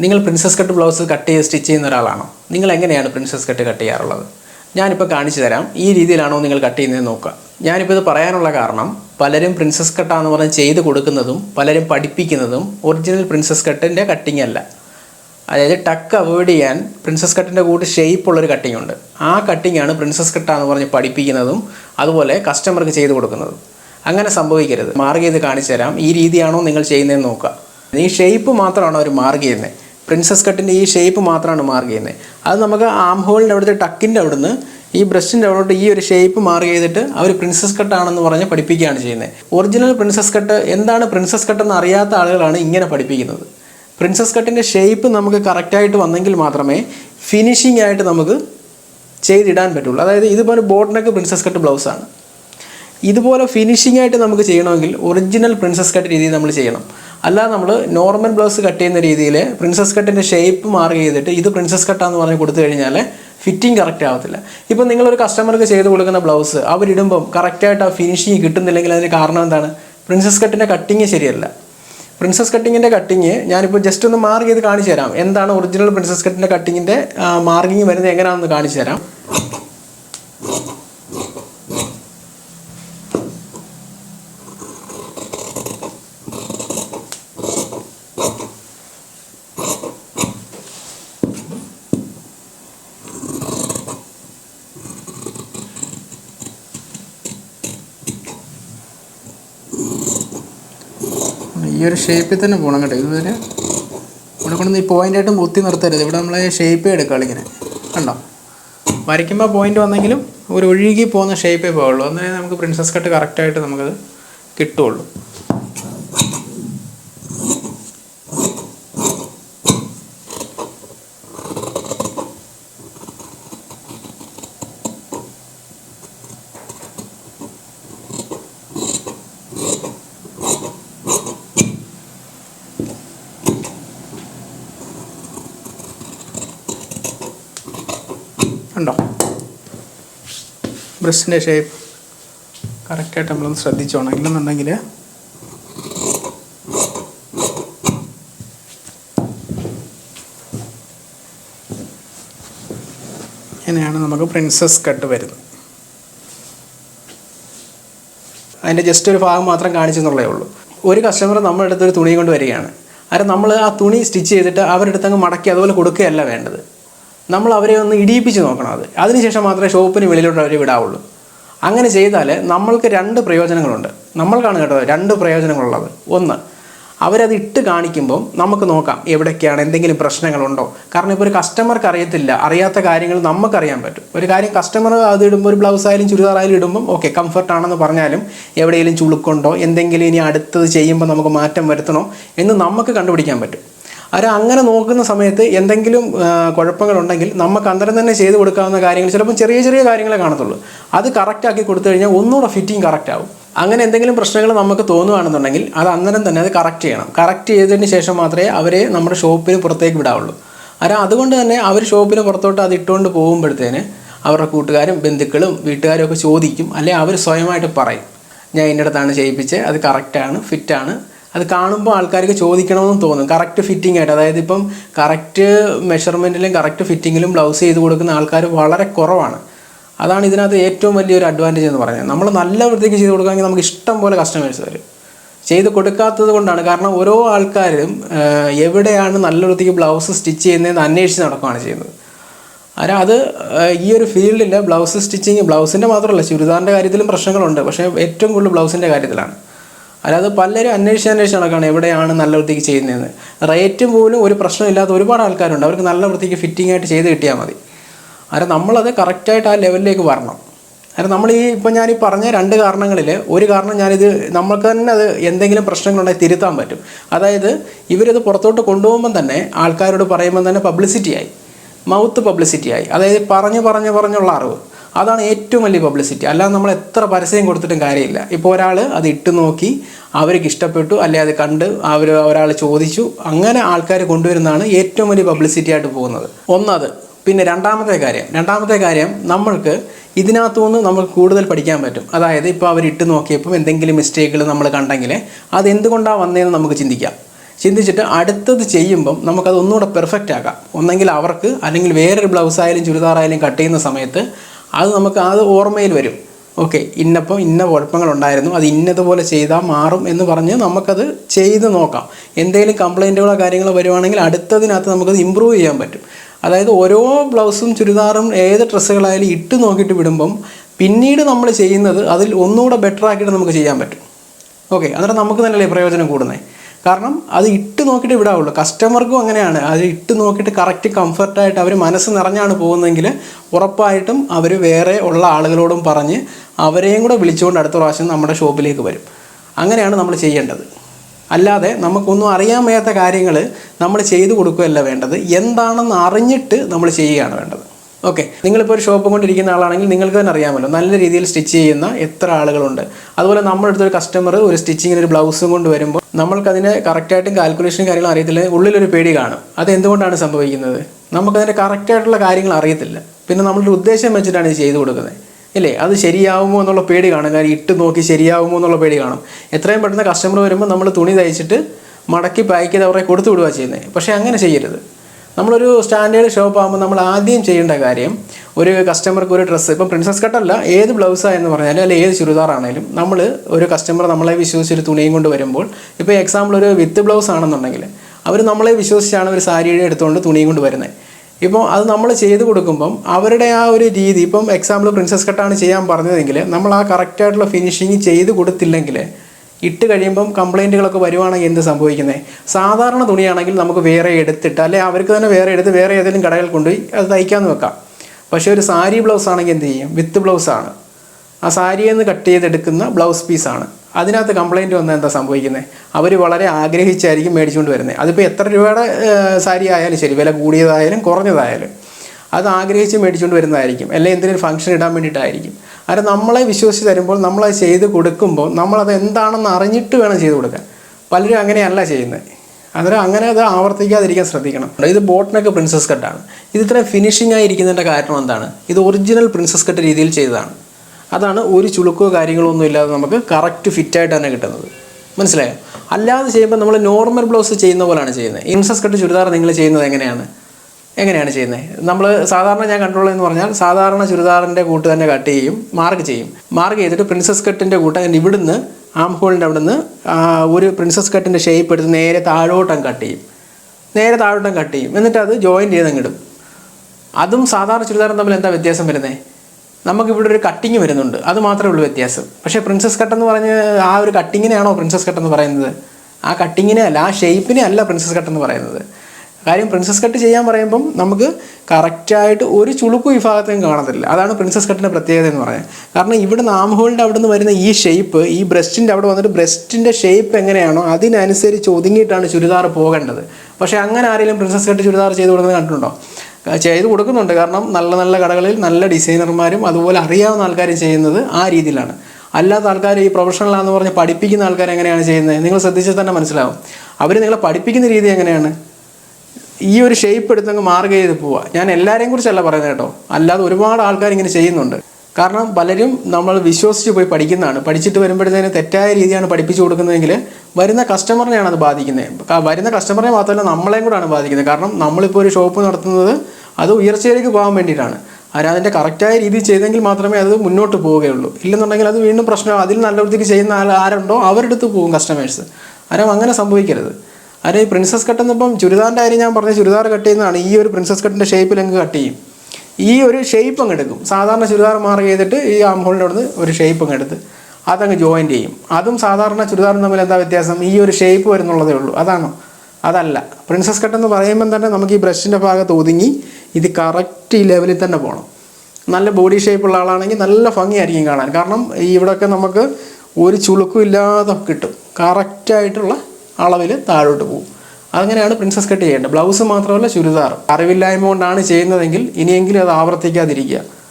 നിങ്ങൾ princess cut blouse cut ചെയ്ത് stitch ചെയ്യുന്ന ഒരാളാണോ? നിങ്ങൾ എങ്ങനെയാണ് പ്രിൻസസ് കട്ട് കട്ട് ചെയ്യാറുള്ളത്? ഞാനിപ്പോൾ കാണിച്ചു തരാം. ഈ രീതിയിലാണോ നിങ്ങൾ കട്ട് ചെയ്യുന്നത് നോക്കുക. ഞാനിപ്പോൾ ഇത് പറയാനുള്ള കാരണം പലരും പ്രിൻസസ് കട്ടാന്ന് പറഞ്ഞ് ചെയ്ത് കൊടുക്കുന്നതും പലരും പഠിപ്പിക്കുന്നതും ഒറിജിനൽ പ്രിൻസസ് കട്ടിന്റെ കട്ടിംഗ് അല്ല. അതായത് ടക്ക് അവോയ്ഡ് ചെയ്യാൻ പ്രിൻസസ് കട്ടിന്റെ കൂട്ട് ഷേപ്പ് ഉള്ളൊരു കട്ടിംഗ് ഉണ്ട്. ആ കട്ടിംഗ് ആണ് പ്രിൻസസ് കട്ടാന്ന് പറഞ്ഞ് പഠിപ്പിക്കുന്നതും അതുപോലെ കസ്റ്റമർക്ക് ചെയ്ത് കൊടുക്കുന്നതും. അങ്ങനെ സംഭവിക്കരുത്. മാർഗ് ചെയ്ത് കാണിച്ചു തരാം. ഈ രീതിയാണോ നിങ്ങൾ ചെയ്യുന്നതെന്ന് നോക്കുക. ഈ ഷേപ്പ് മാത്രമാണ് അവർ മാർഗ് ചെയ്യുന്നത് പ്രിൻസസ് കട്ടിന്റെ ഈ ഷേപ്പ് മാത്രമാണ് മാർക്ക് ചെയ്യുന്നത് അത് നമുക്ക് ആം ഹോളിന്റെ അവിടുത്തെ ടക്കിന്റെ അവിടുന്ന് ഈ ബ്രസ്റ്റിന്റെ അവിടോട്ട് ഈ ഒരു ഷേപ്പ് മാർക്ക് ചെയ്തിട്ട് അവർ പ്രിൻസസ് കട്ടാണെന്ന് പറഞ്ഞ് പഠിപ്പിക്കുകയാണ് ചെയ്യുന്നത് ഒറിജിനൽ പ്രിൻസസ് കട്ട് എന്താണ് പ്രിൻസസ് കട്ട് എന്ന് അറിയാത്ത ആളുകളാണ് ഇങ്ങനെ പഠിപ്പിക്കുന്നത്. പ്രിൻസസ് കട്ടിന്റെ ഷേപ്പ് നമുക്ക് കറക്റ്റായിട്ട് വന്നെങ്കിൽ മാത്രമേ ഫിനിഷിംഗ് ആയിട്ട് നമുക്ക് ചെയ്തിടാൻ പറ്റുള്ളൂ. അതായത് ഇതുപോലെ ബോട്ടിനൊക്കെ പ്രിൻസസ് കട്ട് ബ്ലൗസാണ് ഇതുപോലെ ഫിനിഷിംഗ് ആയിട്ട് നമുക്ക് ചെയ്യണമെങ്കിൽ ഒറിജിനൽ പ്രിൻസസ് കട്ട് രീതിയിൽ നമ്മൾ ചെയ്യണം. അല്ലാതെ നമ്മൾ നോർമൽ ബ്ലൗസ് കട്ട് ചെയ്യുന്ന രീതിയിൽ പ്രിൻസസ് കട്ടിന്റെ ഷേപ്പ് മാർക്ക് ചെയ്തിട്ട് ഇത് പ്രിൻസസ് കട്ടാന്ന് പറഞ്ഞ് കൊടുത്തു കഴിഞ്ഞാൽ ഫിറ്റിംഗ് കറക്റ്റ് ആവത്തില്ല. ഇപ്പം നിങ്ങളൊരു കസ്റ്റമർക്ക് ചെയ്ത് കൊടുക്കുന്ന ബ്ലൗസ് അവരിടുമ്പം കറക്റ്റായിട്ട് ആ ഫിനിഷിങ് കിട്ടുന്നില്ലെങ്കിൽ അതിന് കാരണം എന്താണ്? പ്രിൻസസ് കട്ടിന്റെ കട്ടിങ് ശരിയല്ല. പ്രിൻസസ് കട്ടിങ്ങിന്റെ കട്ടിങ് ഞാനിപ്പോൾ ജസ്റ്റ് ഒന്ന് മാർക്ക് ചെയ്ത് കാണിച്ചു തരാം എന്താണ് ഒറിജിനൽ പ്രിൻസസ് കട്ടിന്റെ കട്ടിങ്ങിന്റെ മാർക്കിങ് വരുന്നത് എങ്ങനെയാണെന്ന് കാണിച്ചു തരാം ഒരു ഷേപ്പിൽ തന്നെ പോകണം കേട്ടോ. ഇതുവരെ ഇവിടെ കൊണ്ടൊന്ന് ഈ പോയിന്റായിട്ട് കുത്തി നിർത്തരുത്. ഇവിടെ നമ്മൾ ഷേപ്പേ എടുക്കുകയുള്ളൂ ഇങ്ങനെ. കണ്ടോ? വരയ്ക്കുമ്പോൾ പോയിന്റ് വന്നെങ്കിലും ഒരു ഒഴുകി പോകുന്ന ഷേപ്പേ പോകുള്ളൂ അന്നേരം നമുക്ക് പ്രിൻസസ് കട്ട് കറക്റ്റായിട്ട് നമുക്കത് കിട്ടുള്ളൂ. ഉണ്ടോ? ബ്രസ്റ്റിന്റെ ഷേപ്പ് കറക്റ്റായിട്ട് നമ്മളൊന്ന് ശ്രദ്ധിച്ചോണം. ഇല്ലെന്നുണ്ടെങ്കിൽ ഇങ്ങനെയാണ് നമുക്ക് പ്രിൻസസ് കട്ട് വരുന്നത്. അതിന്റെ ജസ്റ്റ് ഒരു ഭാഗം മാത്രം കാണിച്ചെന്നുള്ളേ ഉള്ളൂ. ഒരു കസ്റ്റമർ നമ്മളെടുത്തൊരു തുണി കൊണ്ട് വരികയാണ്. അത് നമ്മൾ ആ തുണി സ്റ്റിച്ച് ചെയ്തിട്ട് അവരുടെ അടുത്തങ്ങ് മടക്കി അതുപോലെ കൊടുക്കുകയല്ല വേണ്ടത്. നമ്മൾ അവരെ ഒന്ന് ഇടിയിപ്പിച്ച് നോക്കണം അത്. അതിനുശേഷം മാത്രമേ ഷോപ്പിന് വെളിയിലോട്ട് അവരെ വിടാവുള്ളൂ. അങ്ങനെ ചെയ്താൽ നമ്മൾക്ക് രണ്ട് പ്രയോജനങ്ങളുണ്ട്. നമ്മൾക്കാണ് കേട്ടോ രണ്ട് പ്രയോജനങ്ങളുള്ളത്. ഒന്ന് അവരത് ഇട്ട് കാണിക്കുമ്പം നമുക്ക് നോക്കാം എവിടെയൊക്കെയാണ് എന്തെങ്കിലും പ്രശ്നങ്ങളുണ്ടോ. കാരണം ഇപ്പോൾ ഒരു കസ്റ്റമർക്ക് അറിയത്തില്ല. അറിയാത്ത കാര്യങ്ങൾ നമുക്കറിയാൻ പറ്റും. ഒരു കാര്യം കസ്റ്റമർ അത് ഇടുമ്പോൾ ഒരു ബ്ലൗസ് ആയാലും ചുരിദാർ ആയാലും ഇടുമ്പം ഓക്കെ കംഫർട്ട് ആണെന്ന് പറഞ്ഞാലും എവിടെയെങ്കിലും ചുളുക്കുണ്ടോ? എന്തെങ്കിലും ഇനി അടുത്തത് ചെയ്യുമ്പോൾ നമുക്ക് മാറ്റം വരുത്തണോ? എന്ന് നമുക്ക് കണ്ടുപിടിക്കാൻ പറ്റും. അവർ അങ്ങനെ നോക്കുന്ന സമയത്ത് എന്തെങ്കിലും കുഴപ്പങ്ങളുണ്ടെങ്കിൽ നമുക്ക് അന്നേരം തന്നെ ചെയ്ത് കൊടുക്കാവുന്ന കാര്യങ്ങൾ ചിലപ്പോൾ ചെറിയ ചെറിയ കാര്യങ്ങളെ കാണത്തുള്ളൂ. അത് കറക്റ്റ് ആക്കി കൊടുത്തു കഴിഞ്ഞാൽ ഒന്നുകൂടെ ഫിറ്റിംഗ് കറക്റ്റ് ആവും. അങ്ങനെ എന്തെങ്കിലും പ്രശ്നങ്ങൾ നമുക്ക് തോന്നുകയാണെന്നുണ്ടെങ്കിൽ അത് അന്നേരം തന്നെ അത് കറക്റ്റ് ചെയ്യണം. കറക്റ്റ് ചെയ്തതിന് ശേഷം മാത്രമേ അവരെ നമ്മുടെ ഷോപ്പിന് പുറത്തേക്ക് വിടാവുള്ളൂ. അല്ല അതുകൊണ്ട് തന്നെ അവർ ഷോപ്പിന് പുറത്തോട്ട് അത് ഇട്ടുകൊണ്ട് പോകുമ്പോഴത്തേന് അവരുടെ കൂട്ടുകാരും ബന്ധുക്കളും വീട്ടുകാരും ഒക്കെ ചോദിക്കും. അല്ലെങ്കിൽ അവർ സ്വയമായിട്ട് പറയും. ഞാൻ ഇതിന്റെ അടുത്താണ് ചെയ്യിപ്പിച്ചത് അത് കറക്റ്റാണ് ഫിറ്റാണ് അത് കാണുമ്പോൾ ആൾക്കാർക്ക് ചോദിക്കണമെന്ന് തോന്നും. കറക്റ്റ് ഫിറ്റിംഗ് ആയിട്ട്. അതായത് ഇപ്പം കറക്റ്റ് മെഷർമെന്റിലും കറക്റ്റ് ഫിറ്റിങ്ങിലും ബ്ലൗസ് ചെയ്ത് കൊടുക്കുന്ന ആൾക്കാർ വളരെ കുറവാണ്. അതാണ് ഇതിനകത്ത് ഏറ്റവും വലിയൊരു അഡ്വാന്റേജ് എന്ന് പറയുന്നത്. നമ്മൾ നല്ല വൃത്തിക്ക് ചെയ്ത് കൊടുക്കുകയാണെങ്കിൽ നമുക്ക് ഇഷ്ടം പോലെ കസ്റ്റമേഴ്സ് വരും. ചെയ്ത് കൊടുക്കാത്തത് കൊണ്ടാണ്. കാരണം ഓരോ ആൾക്കാരും എവിടെയാണ് നല്ല വൃത്തിക്ക് ബ്ലൗസ് സ്റ്റിച്ച് ചെയ്യുന്നതെന്ന് അന്വേഷിച്ച് നടക്കുകയാണ് ചെയ്യുന്നത്. കാരണം അത് ഈ ഒരു ഫീൽഡിൽ ബ്ലൗസ് സ്റ്റിച്ചിങ് ബ്ലൗസിന്റെ മാത്രമല്ല ചുരിദാറിന്റെ കാര്യത്തിലും പ്രശ്നങ്ങളുണ്ട്. പക്ഷേ ഏറ്റവും കൂടുതൽ ബ്ലൗസിന്റെ കാര്യത്തിലാണ്. അല്ലാതെ പലരും അന്വേഷിച്ച് അന്വേഷിച്ച് നടക്കുകയാണ് എവിടെയാണ് നല്ല വൃത്തിക്ക് ചെയ്യുന്നതെന്ന്. റേറ്റ് പോലും ഒരു പ്രശ്നമില്ലാത്ത ഒരുപാട് ആൾക്കാരുണ്ട്. അവർക്ക് നല്ല വൃത്തിക്ക് ഫിറ്റിംഗ് ആയിട്ട് ചെയ്ത് കിട്ടിയാൽ മതി. അത് നമ്മളത് കറക്റ്റായിട്ട് ആ ലെവലിലേക്ക് വരണം. അതായത് നമ്മൾ ഈ ഇപ്പം ഞാൻ ഈ പറഞ്ഞ രണ്ട് കാരണങ്ങളിൽ ഒരു കാരണം ഞാനിത് നമ്മൾക്ക് തന്നെ അത് എന്തെങ്കിലും പ്രശ്നങ്ങളുണ്ടെങ്കിൽ തിരുത്താൻ പറ്റും. അതായത് ഇവരിത് പുറത്തോട്ട് കൊണ്ടുപോകുമ്പം തന്നെ ആൾക്കാരോട് പറയുമ്പം തന്നെ പബ്ലിസിറ്റി ആയി. മൗത്ത് പബ്ലിസിറ്റി ആയി. അതായത് പറഞ്ഞ് പറഞ്ഞ് പറഞ്ഞുള്ള അറിവ്. അതാണ് ഏറ്റവും വലിയ പബ്ലിസിറ്റി അല്ലാതെ നമ്മൾ എത്ര പരസ്യം കൊടുത്തിട്ടും കാര്യമില്ല. ഇപ്പോൾ ഒരാൾ അത് ഇട്ട് നോക്കി അവർക്ക് ഇഷ്ടപ്പെട്ടു അല്ലെ അത് കണ്ട് അവർ ഒരാൾ ചോദിച്ചു അങ്ങനെ ആൾക്കാർ കൊണ്ടുവരുന്നതാണ് ഏറ്റവും വലിയ പബ്ലിസിറ്റി ആയിട്ട് പോകുന്നത്. ഒന്നത്. പിന്നെ രണ്ടാമത്തെ കാര്യം. രണ്ടാമത്തെ കാര്യം നമ്മൾക്ക് ഇതിനകത്തുനിന്ന് നമ്മൾ കൂടുതൽ പഠിക്കാൻ പറ്റും. അതായത് ഇപ്പോൾ അവർ ഇട്ട് നോക്കിയപ്പോൾ എന്തെങ്കിലും മിസ്റ്റേക്കുകൾ നമ്മൾ കണ്ടെങ്കിൽ അത് എന്തുകൊണ്ടാണ് വന്നതെന്ന് നമുക്ക് ചിന്തിക്കാം. ചിന്തിച്ചിട്ട് അടുത്തത് ചെയ്യുമ്പം നമുക്കത് ഒന്നുകൂടെ പെർഫെക്റ്റ് ആക്കാം. ഒന്നെങ്കിൽ അവർക്ക് അല്ലെങ്കിൽ വേറൊരു ബ്ലൗസ് ആയാലും ചുരിദാറായാലും കട്ട് ചെയ്യുന്ന സമയത്ത് അത് നമുക്ക് അത് ഓർമ്മയിൽ വരും. ഓക്കെ ഇന്നപ്പം ഇന്ന കുഴപ്പങ്ങളുണ്ടായിരുന്നു അത് ഇന്നതുപോലെ ചെയ്താൽ മാറും എന്ന് പറഞ്ഞ് നമുക്കത് ചെയ്ത് നോക്കാം. എന്തെങ്കിലും കംപ്ലൈന്റുകളോ കാര്യങ്ങളോ വരുവാണെങ്കിൽ അടുത്തതിനകത്ത് നമുക്കത് ഇമ്പ്രൂവ് ചെയ്യാൻ പറ്റും. അതായത് ഓരോ ബ്ലൗസും ചുരിദാറും ഏത് ഡ്രസ്സുകളായാലും ഇട്ട് നോക്കിയിട്ട് വിടുമ്പം പിന്നീട് നമ്മൾ ചെയ്യുന്നത് അതിൽ ഒന്നുകൂടെ ബെറ്റർ ആക്കിയിട്ട് നമുക്ക് ചെയ്യാൻ പറ്റും. ഓക്കെ അന്നേരം നമുക്ക് തന്നെയല്ലേ പ്രയോജനം കൂടുന്നത്? കാരണം അത് ഇട്ട് നോക്കിയിട്ട് വിടാവുള്ളൂ കസ്റ്റമർക്കും അങ്ങനെയാണ്. അത് ഇട്ട് നോക്കിയിട്ട് കറക്റ്റ് കംഫർട്ടായിട്ട് അവർ മനസ്സ് നിറഞ്ഞാണ് പോകുന്നതെങ്കിൽ ഉറപ്പായിട്ടും അവർ വേറെ ഉള്ള ആളുകളോടും പറഞ്ഞ് അവരെയും കൂടെ വിളിച്ചുകൊണ്ട് അടുത്ത പ്രാവശ്യം നമ്മുടെ ഷോപ്പിലേക്ക് വരും. അങ്ങനെയാണ് നമ്മൾ ചെയ്യേണ്ടത്. അല്ലാതെ നമുക്കൊന്നും അറിയാൻ വയ്യാത്ത കാര്യങ്ങൾ നമ്മൾ ചെയ്തു കൊടുക്കുകയല്ല വേണ്ടത്. എന്താണെന്ന് അറിഞ്ഞിട്ട് നമ്മൾ ചെയ്യുകയാണ് വേണ്ടത്. ഓക്കെ നിങ്ങളിപ്പോൾ ഒരു ഷോപ്പ് കൊണ്ടിരിക്കുന്ന ആളാണെങ്കിൽ നിങ്ങൾക്ക് തന്നെ അറിയാമല്ലോ. നല്ല രീതിയിൽ സ്റ്റിച്ച് ചെയ്യുന്ന എത്ര ആളുകളുണ്ട്. അതുപോലെ നമ്മുടെ അടുത്തൊരു കസ്റ്റമർ ഒരു സ്റ്റിച്ചിങ്ങിന് ഒരു ബ്ലൗസും കൊണ്ട് വരുമ്പോൾ നമ്മൾക്കതിന് കറക്റ്റായിട്ടും കാൽക്കുലേഷനും കാര്യങ്ങളും അറിയത്തില്ല. ഉള്ളിലൊരു പേടി കാണും. അത് എന്തുകൊണ്ടാണ് സംഭവിക്കുന്നത് നമുക്കതിന്റെ കറക്റ്റായിട്ടുള്ള കാര്യങ്ങൾ അറിയത്തില്ല. പിന്നെ നമ്മളുടെ ഉദ്ദേശം വെച്ചിട്ടാണ് ഇത് ചെയ്തു കൊടുക്കുന്നത്. ഇല്ലേ? അത് ശരിയാവുമോ എന്നുള്ള പേടി കാണും. കാര്യം ഇട്ട് നോക്കി ശരിയാവുമോ എന്നുള്ള പേടി കാണും. എത്രയും പെട്ടെന്ന് കസ്റ്റമർ വരുമ്പോൾ നമ്മൾ തുണി തയ്ച്ചിട്ട് മടക്കി പാക്ക് ചെയ്ത് അവരെ കൊടുത്തു വിടുക ചെയ്യുന്നത് പക്ഷേ അങ്ങനെ ചെയ്യരുത്. നമ്മളൊരു സ്റ്റാൻഡേർഡ് ഷോപ്പ് ആകുമ്പോൾ നമ്മൾ ആദ്യം ചെയ്യേണ്ട കാര്യം ഒരു കസ്റ്റമർക്ക് ഒരു ഡ്രസ്സ് ഇപ്പം പ്രിൻസസ് കട്ടല്ല ഏത് ബ്ലൗസാണ് എന്ന് പറഞ്ഞാലും അല്ലെങ്കിൽ ഏത് ചുരിദാറാണേലും നമ്മൾ ഒരു കസ്റ്റമർ നമ്മളെ വിശ്വസിച്ചൊരു തുണിയും കൊണ്ട് വരുമ്പോൾ ഇപ്പോൾ എക്സാമ്പിൾ ഒരു വിത്ത് ബ്ലൗസ് ആണെന്നുണ്ടെങ്കിൽ അവർ നമ്മളെ വിശ്വസിച്ചാണ് ഒരു സാരിയുടെ എടുത്തുകൊണ്ട് തുണിയും കൊണ്ട് വരുന്നത്. ഇപ്പോൾ അത് നമ്മൾ ചെയ്ത് കൊടുക്കുമ്പം അവരുടെ ആ ഒരു രീതി ഇപ്പം എക്സാമ്പിൾ പ്രിൻസസ് കട്ടാണ് ചെയ്യാൻ പറഞ്ഞതെങ്കിൽ നമ്മൾ ആ കറക്റ്റായിട്ടുള്ള ഫിനിഷിങ് ചെയ്ത് കൊടുത്തില്ലെങ്കിൽ ഇട്ട് കഴിയുമ്പം കംപ്ലൈന്റുകളൊക്കെ വരുവാണെങ്കിൽ എന്ത് സംഭവിക്കുന്നത് സാധാരണ തുണിയാണെങ്കിൽ നമുക്ക് വേറെ എടുത്തിട്ട് അല്ലെ അവർക്ക് തന്നെ വേറെ എടുത്ത് വേറെ ഏതെങ്കിലും കടകളിൽ കൊണ്ടുപോയി അത് തയ്ക്കാമെന്ന് വെക്കാം. പക്ഷേ ഒരു സാരി ബ്ലൗസ് ആണെങ്കിൽ എന്ത് ചെയ്യും? വിത്ത് ബ്ലൗസാണ് ആ സാരിയിൽ നിന്ന് കട്ട് ചെയ്തെടുക്കുന്ന ബ്ലൗസ് പീസാണ് അതിനകത്ത് കംപ്ലൈന്റ് വന്നാൽ എന്താ സംഭവിക്കുന്നത് അവർ വളരെ ആഗ്രഹിച്ചായിരിക്കും മേടിച്ചുകൊണ്ട് വരുന്നത് അതിപ്പോൾ എത്ര രൂപയുടെ സാരി ആയാലും ശരി വില കൂടിയതായാലും കുറഞ്ഞതായാലും. അത് ആഗ്രഹിച്ച് മേടിച്ചുകൊണ്ട് വരുന്നതായിരിക്കും. അല്ലെങ്കിൽ എന്തെങ്കിലും ഫംഗ്ഷൻ ഇടാൻ വേണ്ടിയിട്ടായിരിക്കും. അത് നമ്മളെ വിശ്വസിച്ച് തരുമ്പോൾ നമ്മളത് ചെയ്ത് കൊടുക്കുമ്പോൾ നമ്മളത് എന്താണെന്ന് അറിഞ്ഞിട്ട് വേണം ചെയ്ത് കൊടുക്കാൻ. പലരും അങ്ങനെയല്ല ചെയ്യുന്നത്. അന്നേരം അങ്ങനെ അത് ആവർത്തിക്കാതിരിക്കാൻ ശ്രദ്ധിക്കണം. ഇത് ബോട്ടിനൊക്കെ പ്രിൻസസ് കട്ടാണ് ഇത് ഇത്രയും ഫിനിഷിംഗ് ആയിരിക്കുന്നതിന്റെ കാരണം എന്താണ്? ഇത് ഒറിജിനൽ പ്രിൻസസ് കട്ട് രീതിയിൽ ചെയ്തതാണ്. അതാണ് ഒരു ചുളുക്കോ കാര്യങ്ങളോ ഒന്നും ഇല്ലാതെ നമുക്ക് കറക്റ്റ് ഫിറ്റായിട്ട് തന്നെ കിട്ടുന്നത്. മനസ്സിലായോ? അല്ലാതെ ചെയ്യുമ്പോൾ നമ്മൾ നോർമൽ ബ്ലൗസ് ചെയ്യുന്ന പോലെയാണ് ചെയ്യുന്നത്. ഇൻസസ് കട്ട് ചുരിദാർ നിങ്ങൾ ചെയ്യുന്നത് എങ്ങനെയാണ്? എങ്ങനെയാണ് ചെയ്യുന്നത് നമ്മൾ സാധാരണ ഞാൻ കൺട്രോൾ എന്ന് പറഞ്ഞാൽ സാധാരണ ചുരിദാറിന്റെ കൂട്ട് തന്നെ കട്ട് ചെയ്യും മാർക്ക് ചെയ്യും. മാർക്ക് ചെയ്തിട്ട് പ്രിൻസസ് കട്ടിന്റെ കൂട്ട് അങ്ങനെ ഇവിടുന്ന് ആം ഹോളിന്റെ അവിടുന്ന് ഒരു പ്രിൻസസ് കട്ടിന്റെ ഷേപ്പ് എടുത്ത് നേരെ താഴോട്ടം കട്ട് ചെയ്യും. നേരെ താഴോട്ടം കട്ട് ചെയ്യും. എന്നിട്ട് അത് ജോയിന്റ് ചെയ്ത് അതും സാധാരണ ചുരിദാറും തമ്മിൽ എന്താ വ്യത്യാസം വരുന്നത് നമുക്കിവിടെ ഒരു കട്ടിങ് വരുന്നുണ്ട്. അത് മാത്രമേ ഉള്ളൂ വ്യത്യാസം. പക്ഷേ പ്രിൻസസ് കട്ട് എന്ന് പറഞ്ഞ് ആ ഒരു കട്ടിങ്ങിനെയാണോ പ്രിൻസസ് കട്ട് എന്ന് പറയുന്നത്? ആ കട്ടിങ്ങിനെ അല്ല ആ ഷേപ്പിനെ അല്ല പ്രിൻസസ് കട്ട് എന്ന് പറയുന്നത്. കാര്യം പ്രിൻസസ് കട്ട് ചെയ്യാൻ പറയുമ്പം നമുക്ക് കറക്റ്റായിട്ട് ഒരു ചുളുക്കും ഈ ഭാഗത്തേക്കും കാണത്തില്ല. അതാണ് പ്രിൻസസ് കട്ടിന്റെ പ്രത്യേകത എന്ന് പറയുന്നത് കാരണം ഇവിടെ നാമഹോളിന്റെ അവിടെ നിന്ന് വരുന്ന ഈ ഷേപ്പ് ഈ ബ്രസ്റ്റിന്റെ അവിടെ വന്നിട്ട് ബ്രസ്റ്റിന്റെ ഷേപ്പ് എങ്ങനെയാണോ അതിനനുസരിച്ച് ഒതുങ്ങിയിട്ടാണ് ചുരിദാർ പോകേണ്ടത്. പക്ഷേ അങ്ങനെ ആരെങ്കിലും പ്രിൻസസ് കട്ട് ചുരിദാർ ചെയ്ത് കൊടുക്കുന്നത് കണ്ടിട്ടുണ്ടോ? ചെയ്ത് കൊടുക്കുന്നുണ്ട്. കാരണം നല്ല നല്ല കടകളിൽ നല്ല ഡിസൈനർമാരും അതുപോലെ അറിയാവുന്ന ആൾക്കാരും ചെയ്യുന്നത് ആ രീതിയിലാണ്. അല്ലാത്ത ആൾക്കാർ ഈ പ്രൊഫഷണലാണെന്ന് പറഞ്ഞ് പഠിപ്പിക്കുന്ന ആൾക്കാർ എങ്ങനെയാണ് ചെയ്യുന്നത്? നിങ്ങൾ ശ്രദ്ധിച്ചാൽ തന്നെ മനസ്സിലാവും. അവർ നിങ്ങളെ പഠിപ്പിക്കുന്ന രീതി എങ്ങനെയാണ്? ഈ ഒരു ഷേപ്പ് എടുത്തങ്ങ് മാർഗ് ചെയ്ത് പോവുക ഞാൻ എല്ലാവരെയും കുറിച്ചല്ല പറയുന്നത് കേട്ടോ. അല്ലാതെ ഒരുപാട് ആൾക്കാർ ഇങ്ങനെ ചെയ്യുന്നുണ്ട്. കാരണം പലരും നമ്മൾ വിശ്വസിച്ച് പോയി പഠിക്കുന്നതാണ്. പഠിച്ചിട്ട് വരുമ്പോഴത്തേന് തെറ്റായ രീതിയാണ് പഠിപ്പിച്ചു കൊടുക്കുന്നതെങ്കിൽ വരുന്ന കസ്റ്റമറിനെയാണ് അത് ബാധിക്കുന്നത്. വരുന്ന കസ്റ്റമറിനെ മാത്രമല്ല നമ്മളെയും കൂടാണ് ബാധിക്കുന്നത്. കാരണം നമ്മളിപ്പോൾ ഒരു ഷോപ്പ് നടത്തുന്നത് അത് ഉയർച്ചയിലേക്ക് പോകാൻ വേണ്ടിയിട്ടാണ്. അതിനതിന്റെ കറക്റ്റായ രീതിയിൽ ചെയ്തെങ്കിൽ മാത്രമേ അത് മുന്നോട്ട് പോവുകയുള്ളൂ. ഇല്ലെന്നുണ്ടെങ്കിൽ അത് വീണ്ടും പ്രശ്നം അതിൽ നല്ല വൃത്തിക്ക് ചെയ്യുന്ന ആൾ ആരുണ്ടോ അവരെടുത്ത് പോകും കസ്റ്റമേഴ്സ് ആരും അങ്ങനെ സംഭവിക്കരുത്. അരെ ഈ പ്രിൻസസ് കട്ട് എന്നിപ്പം ചുരിദാറിന്റെ കാര്യം ഞാൻ പറഞ്ഞ ചുരിദാർ കട്ട് ചെയ്യുന്നതാണ് ഈ ഒരു പ്രിൻസസ് കട്ടിന്റെ ഷേപ്പിൽ അങ്ങ് കട്ട് ചെയ്യും. ഈ ഒരു ഷേപ്പ് അങ്ങ് എടുക്കും. സാധാരണ ചുരിദാർ മാർക്ക് ചെയ്തിട്ട് ഈ ആം ഹോളിന്റെ അവിടുന്ന് ഒരു ഷേപ്പ് അങ്ങ് എടുത്ത് അതങ്ങ് ജോയിൻ ചെയ്യും. അതും സാധാരണ ചുരിദാറും തമ്മിൽ എന്താ വ്യത്യാസം? ഈ ഒരു ഷേപ്പ് വരുന്നുള്ളതേ ഉള്ളൂ. അതാണോ? അതല്ല. പ്രിൻസസ് കട്ട് എന്ന് പറയുമ്പം തന്നെ നമുക്ക് ഈ ബ്രഷിന്റെ ഭാഗത്ത് ഒതുങ്ങി ഇത് കറക്റ്റ് ഈ ലെവലിൽ തന്നെ പോകണം നല്ല ബോഡി ഷേപ്പുള്ള ആളാണെങ്കിൽ നല്ല ഭംഗിയായിരിക്കും കാണാൻ. കാരണം ഇവിടെയൊക്കെ നമുക്ക് ഒരു ചുളുക്കും ഇല്ലാതെ കിട്ടും. കറക്റ്റായിട്ടുള്ള അളവിൽ താഴോട്ട് പോകും. അങ്ങനെയാണ് പ്രിൻസസ് കട്ട് ചെയ്യേണ്ടത്. ബ്ലൗസ് മാത്രമല്ല ചുരിദാർ അറിവില്ലായ്മ കൊണ്ടാണ് ചെയ്യുന്നതെങ്കിൽ ഇനിയെങ്കിലും അത് ആവർത്തിക്കാതിരിക്കുക.